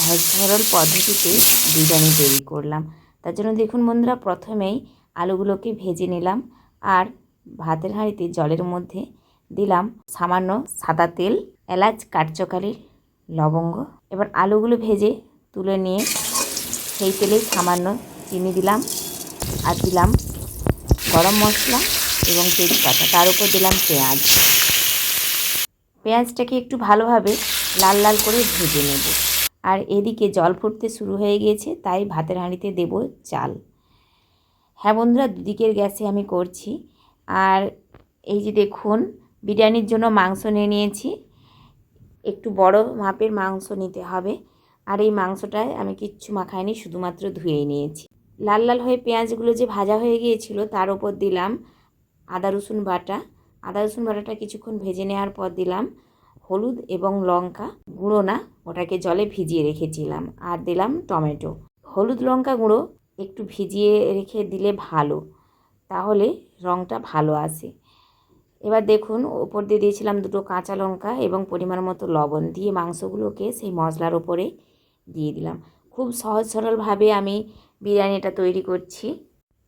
সহজ সরল পদ্ধতিতে বিরিয়ানি তৈরি করলাম। তার জন্য দেখুন বন্ধুরা, প্রথমেই আলুগুলোকে ভেজে নিলাম আর ভাতের হাঁড়িতে জলের মধ্যে দিলাম সামান্য সাদা তেল, এলাচ কাঠচকালি লবঙ্গ। এবার আলুগুলো ভেজে তুলে নিয়ে সেই তেলে সামান্য চিনি দিলাম আর দিলাম গরম মশলা এবং তেজপাতা। তার উপর দিলাম পেঁয়াজ। পেঁয়াজটাকে একটু ভালোভাবে লাল লাল করে ভেজে নেব। আর এদিকে জল ফুটতে শুরু হয়ে গিয়েছে, তাই ভাতের হাঁড়িতে দেব চাল। হ্যাঁ বন্ধুরা, দুদিকের গ্যাসে আমি করছি। আর এই যে দেখুন, বিরিয়ানির জন্য মাংস নিয়ে নিয়েছি। একটু বড় মাপের মাংস নিতে হবে। আর এই মাংসটায় আমি কিচ্ছু মাখাইনি, শুধুমাত্র ধুয়ে নিয়েছি। লাল লাল হয়ে পেঁয়াজগুলো যে ভাজা হয়ে গিয়েছিল, তার উপর দিলাম আদা রসুন বাটা। আদা রসুন বাটাটা কিছুক্ষণ ভেজে নেওয়ার পর দিলাম। হলুদ এবং লঙ্কা গুঁড়ো না, ওটাকে জলে ভিজিয়ে রেখেছিলাম। আর দিলাম টমেটো। হলুদ লঙ্কা গুঁড়ো একটু ভিজিয়ে রেখে দিলে ভালো, তাহলে রঙটা ভালো আসে। এবার দেখুন, ওপর দিয়ে দিয়েছিলাম দুটো কাঁচা লঙ্কা এবং পরিমাণ মতো লবণ দিয়ে মাংসগুলোকে সেই মশলার ওপরে দিয়ে দিলাম। খুব সহজ সরলভাবে আমি বিরিয়ানিটা তৈরি করছি।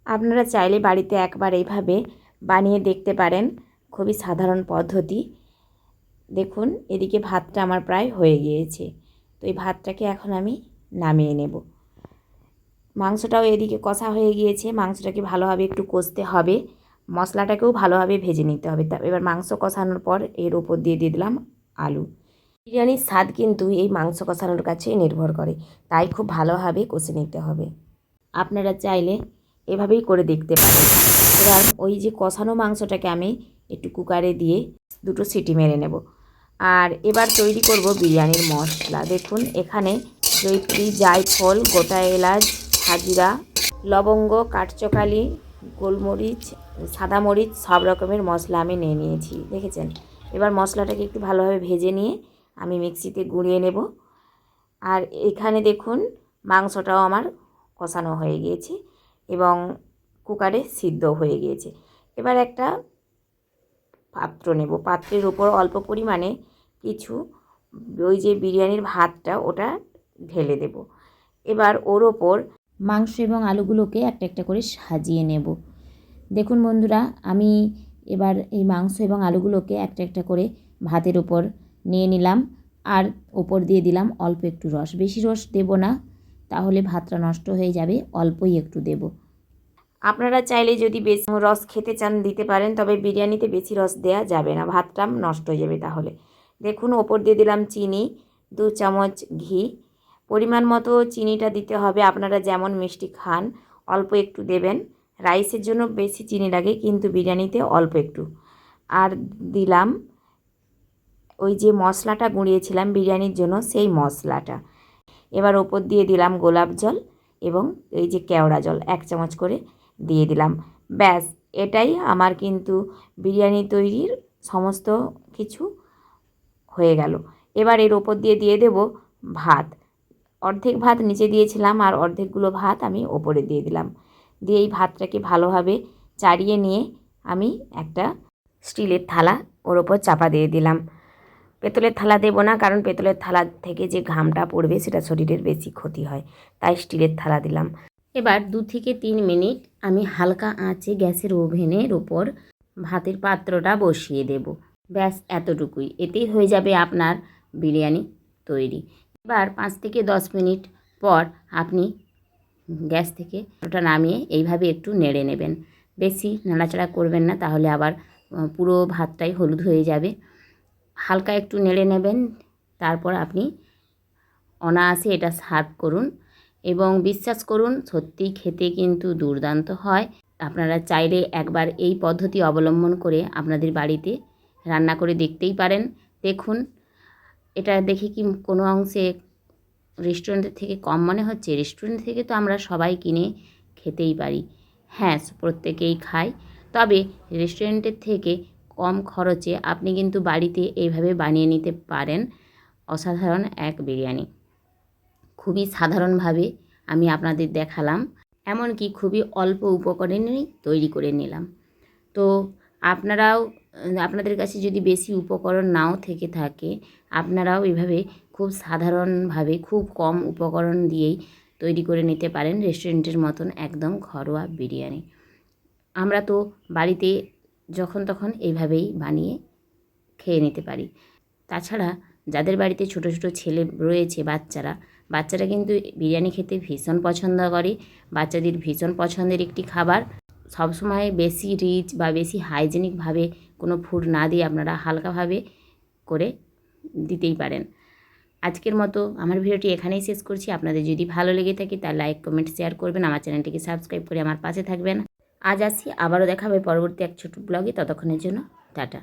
আপনারা চাইলে বাড়িতে একবার এইভাবে বানিয়ে দেখতে পারেন। খুবই সাধারণ পদ্ধতি। দেখুন, এদিকে ভাতটা আমার প্রায় হয়ে গিয়েছে। তো এই ভাতটাকে এখন আমি নামিয়ে নেব। মাংসটাও এদিকে কষা হয়ে গিয়েছে। মাংসটাকে ভালোভাবে একটু কষতে হবে। মশলাটাকেও ভালোভাবে ভেজে নিতে হবে। তা, এবার মাংস কষানোর পর এর ওপর দিয়ে দিয়ে দিলাম আলু। বিরিয়ানির স্বাদ কিন্তু এই মাংস কষানোর কাছেই নির্ভর করে। তাই খুব ভালোভাবে কষে নিতে হবে। আপনারা চাইলে এভাবেই করে দেখতে পারেন। এবার ওই যে কষানো মাংসটাকে আমি একটু কুকারে দিয়ে দুটো সিটি মেরে নেব। আর এবার তৈরি করব বিরিয়ানির মশলা। দেখুন, এখানে জৈত্রী জায়ফল, গোটা এলাচ, হাজিরা, লবঙ্গ কাঠচকালি গোলমরিচ, সাদা মরিচ, সব রকমের মশলা আমি নিয়ে নিয়েছি, দেখেছেন? এবার মশলাটাকে একটু ভালোভাবে ভেজে নিয়ে আমি মিক্সিতে গুঁড়িয়ে নেব। আর এখানে দেখুন, মাংসটাও আমার কষানো হয়ে গিয়েছে এবং কুকারে সিদ্ধ হয়ে গিয়েছে। এবার একটা পাত্র নেব। পাত্রের উপর অল্প পরিমাণে কিছু ওই যে বিরিয়ানির ভাতটা ওটা ঢেলে দেব। এবার ওর ওপর মাংস এবং আলুগুলোকে একটা একটা করে সাজিয়ে নেব। দেখুন বন্ধুরা, আমি এবার এই মাংস এবং আলুগুলোকে একটা একটা করে ভাতের উপর নিয়ে নিলাম আর ওপর দিয়ে দিলাম অল্প একটু রস। বেশি রস দেব না, তাহলে ভাতটা নষ্ট হয়ে যাবে, অল্পই একটু দেব। আপনারা চাইলে যদি বেশি রস খেতে চান, দিতে পারেন, তবে বিরিয়ানিতে বেশি রস দেওয়া যাবে না। ভাতটা নষ্ট হয়ে যাবে তাহলে। দেখুন, ওপর দিয়ে দিলাম চিনি, দু চামচ ঘি। পরিমাণ মতো চিনিটা দিতে হবে। আপনারা যেমন মিষ্টি খান, অল্প একটু দেবেন। রাইসের জন্য বেশি চিনি লাগে, কিন্তু বিরিয়ানিতে অল্প একটু। আর দিলাম ওই যে মশলাটা গুঁড়িয়েছিলাম বিরিয়ানির জন্য, সেই মশলাটা। এবার ওপর দিয়ে দিলাম গোলাপ জল এবং এই যে কেওড়া জল, এক চামচ করে দিয়ে দিলাম। ব্যাস, এটাই আমার কিন্তু বিরিয়ানি তৈরির সমস্ত কিছু হয়ে গেল। এবার এর ওপর দিয়ে দিয়ে দেব ভাত। অর্ধেক ভাত নিচে দিয়েছিলাম আর অর্ধেকগুলো ভাত আমি ওপরে দিয়ে দিলাম। দিয়ে এই ভাতটাকে ভালোভাবে চাড়িয়ে নিয়ে আমি একটা স্টিলের থালা ওর ওপর চাপা দিয়ে দিলাম। পেতলের থালা দেবো না, কারণ পেতলের থালা থেকে যে ঘামটা পড়বে সেটা শরীরের বেশি ক্ষতি হয়, তাই স্টিলের থালা দিলাম। এবার দু থেকে তিন মিনিট আমি হালকা আঁচে গ্যাসের ওভেনের ওপর ভাতের পাত্রটা বসিয়ে দেব। ব্যাস, এতটুকুই। এতেই হয়ে যাবে আপনার বিরিয়ানি তৈরি। এবার পাঁচ থেকে দশ মিনিট পর আপনি গ্যাস থেকে ওটা নামিয়ে এইভাবে একটু নেড়ে নেবেন। বেশি নাড়াচাড়া করবেন না, তাহলে আবার পুরো ভাতটাই হলুদ হয়ে যাবে। হালকা একটু নেড়ে নেবেন, তারপর আপনি অনায়াসে এটা সার্ভ করুন। এবং বিশ্বাস করুন, সত্যিই খেতে কিন্তু দুর্দান্ত হয়। আপনারা চাইলে একবার এই পদ্ধতি অবলম্বন করে আপনাদের বাড়িতে রান্না করে দেখতেই পারেন। দেখুন, এটা দেখে কি কোনো অংশে রেস্টুরেন্টের থেকে কম মনে হচ্ছে? রেস্টুরেন্ট থেকে তো আমরা সবাই কিনে খেতেই পারি। হ্যাঁ প্রত্যেকেই খাই তবে রেস্টুরেন্টের থেকে কম খরচে আপনি কিন্তু বাড়িতে এইভাবে বানিয়ে নিতে পারেন। অসাধারণ এক বিরিয়ানি। খুবই সাধারণভাবে আমি আপনাদের দেখালাম। এমনকি খুবই অল্প উপকরণেই তৈরি করে নিলাম। তো আপনারাও, আপনাদের কাছে যদি বেশি উপকরণ নাও থেকে থাকে, আপনারাও এভাবে খুব সাধারণভাবে খুব কম উপকরণ দিয়েই তৈরি করে নিতে পারেন রেস্টুরেন্টের মতন একদম ঘরোয়া বিরিয়ানি। আমরা তো বাড়িতে যখন তখন এইভাবেই বানিয়ে খেয়ে নিতে পারি। তাছাড়া যাদের বাড়িতে ছোটো ছোটো ছেলে রয়েছে, বাচ্চারা বাচ্চারা কিন্তু বিরিয়ানি খেতে ভীষণ পছন্দ করে। বাচ্চাদের ভীষণ পছন্দের একটি খাবার। সবসময় বেশি রিচ বা বেশি হাইজেনিকভাবে কোনো ফুড না দিয়ে আপনারা হালকাভাবে করে দিতেই পারেন। আজকের মতো আমার ভিডিওটি এখানেই শেষ করছি। আপনাদের যদি ভালো লেগে থাকে তার লাইক কমেন্ট শেয়ার করবেন। আমার চ্যানেলটিকে সাবস্ক্রাইব করে আমার পাশে থাকবেন। আজ আসি আবারও দেখা হবে পরবর্তী এক ছোট ব্লগে ততক্ষণের জন্য টাটা।